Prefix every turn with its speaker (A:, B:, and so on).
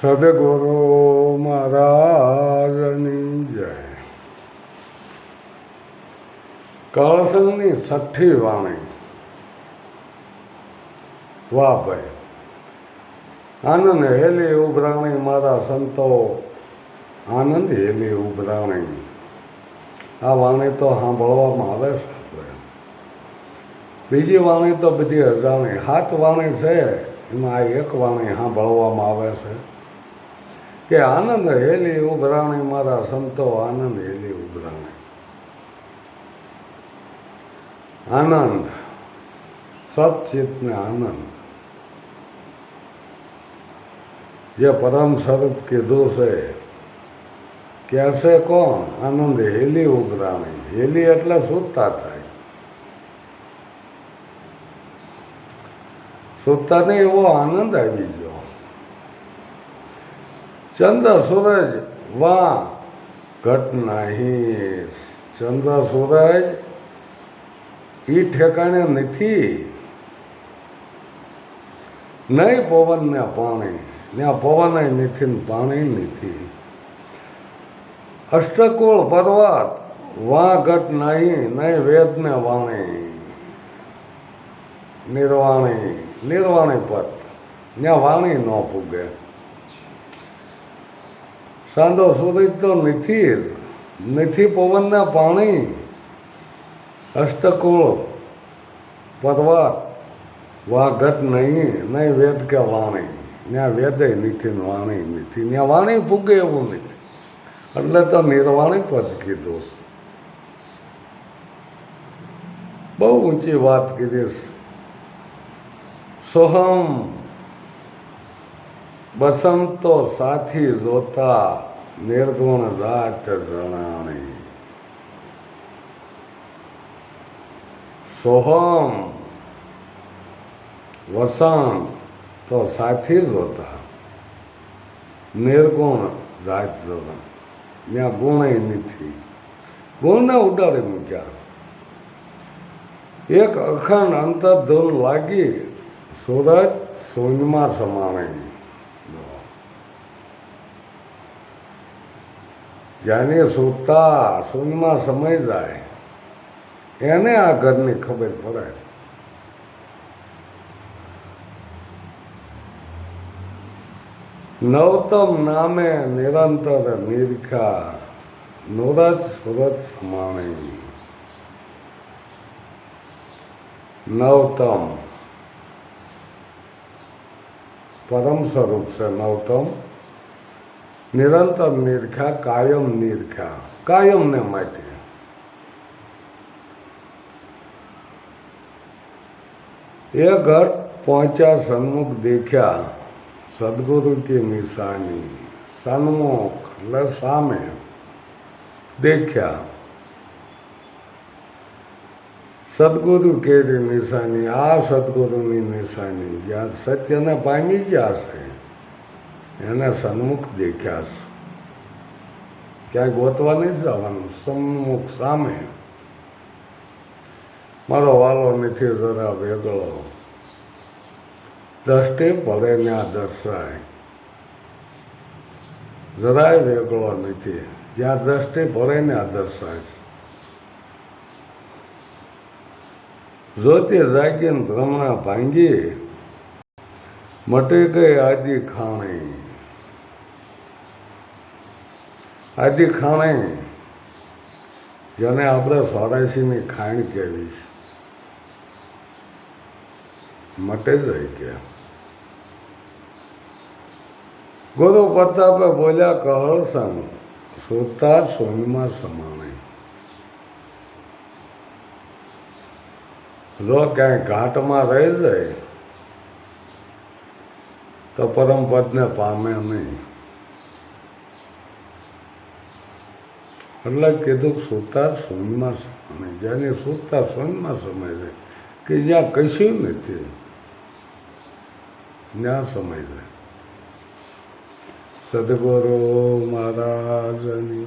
A: સદગુરુ મહારાજની જય. કળસંગની છઠ્ઠી વાણી. વાહ ભાઈ. આનંદ હેલી ઉભરાણી મારા સંતો. આનંદ હેલી ઉભરાણી. આ વાણી તો સાંભળવામાં આવે છે બીજી વાણી તો બધી અજાણી. હાથ વાણી છે, એમાં આ એક વાણી સાંભળવામાં આવે છે. કે આનંદ હેલી ઉભરાણી, મારા સંતો આનંદ હેલી ઉભરાણી. આનંદ સચિતને આનંદ. જે પરમ સ્વરૂપ કીધું છે, કે છે કોણ? આનંદ હેલી ઉભરાણી. હેલી એટલે સૂતા થાય. સૂતાને એવો આનંદ આવી ગયો. ચંદ્ર સૂરજ વા ઘટ નહીં ચંદ્ર સૂરજ, ઈ ઠેકાણે નથી. નહીં પવન ને પાણી. ને પવન નથી ને પાણી નથી. અષ્ટકુળ પર્વત વા ઘટ નહીં નહીં વેદ ને વાણી. નિર્વાણી નિર્વાણી પદ. ત્યાં વાણી ન પૂગે. સાંધો સુધી તો નથી જ. નથી પવનના પાણી. અષ્ટકુળ. પર્વત વાઘટ નહીં નહીં વેદ કે વાણી. ત્યાં વેદય નથી વાણી નથી ત્યાં વાણી પૂગે એવું નથી એટલે તો નિર્વાણી પદ કીધું બહુ ઊંચી વાત કીધી સોહમ. બસંતો સાથી જોતા નિર્ગુણ રાત જણાણી. સોહમ, વસંત તો સાથી જોતા નિર્ગુણ જાત જણા ત્યાં ગુણ નથી. ગુણને ઉડાડી મૂક્યા. એક અખંડ અંતર્ધૂન લાગી સુરજ શૂન્યમાં સમાણે. જ્યારે સૂતા સૂનમાં સમય જાય. એને આ ઘરની ખબર પડે. નવતમ નામે નિરંતર નિરખા નુરજ સુરત સમાણી. નવતમ. પરમ સ્વરૂપ છે નવતમ. નિરંતર નિરખા, કાયમ નિરખા, કાયમને માટે. એ ઘર પહોંચ્યા સન્મુખ દેખ્યા, સદગુરુ કે નિશાની, સન્મુખ એટલે સામે દેખ્યા. સદગુરુ કેરી નિશાની, આ સદગુરુની નિશાની, જ્યાં સત્યને પામી છે. એને સન્મુખ દેખ્યા છે. ક્યાંય ગોતવા નહીં જવાનું, સન્મુખ સામે. મારો વાલો નથી જરા વેગળો. દ્રષ્ટિ પડે ને દર્શાય. જરાય વેગળો નથી. જ્યાં દ્રષ્ટિ પડે ને આ દર્શાય છે. જોતી જાગીને ભ્રમણા ભાંગી, મટી ગઈ આદિ ખાણી. આદિ ખાણી જેને આપણે સોરાશીની ખાણ કહેવી છે. મટે રહી ગયા. ગુરુ પ્રતાપે બોલ્યા, કહળ સંગ સુતાર સોનમાં સમાણે. જો ક્યાંય ઘાટમાં રહી જાય, તો પરમ પદને પામે નહીં. એટલે કીધું સુતાર સોનમાં સમય જેની સુતાર સોનમાં સમય છે, કે જ્યાં કશું નથી, ત્યાં સમય છે. સદગુરુ મહારાજની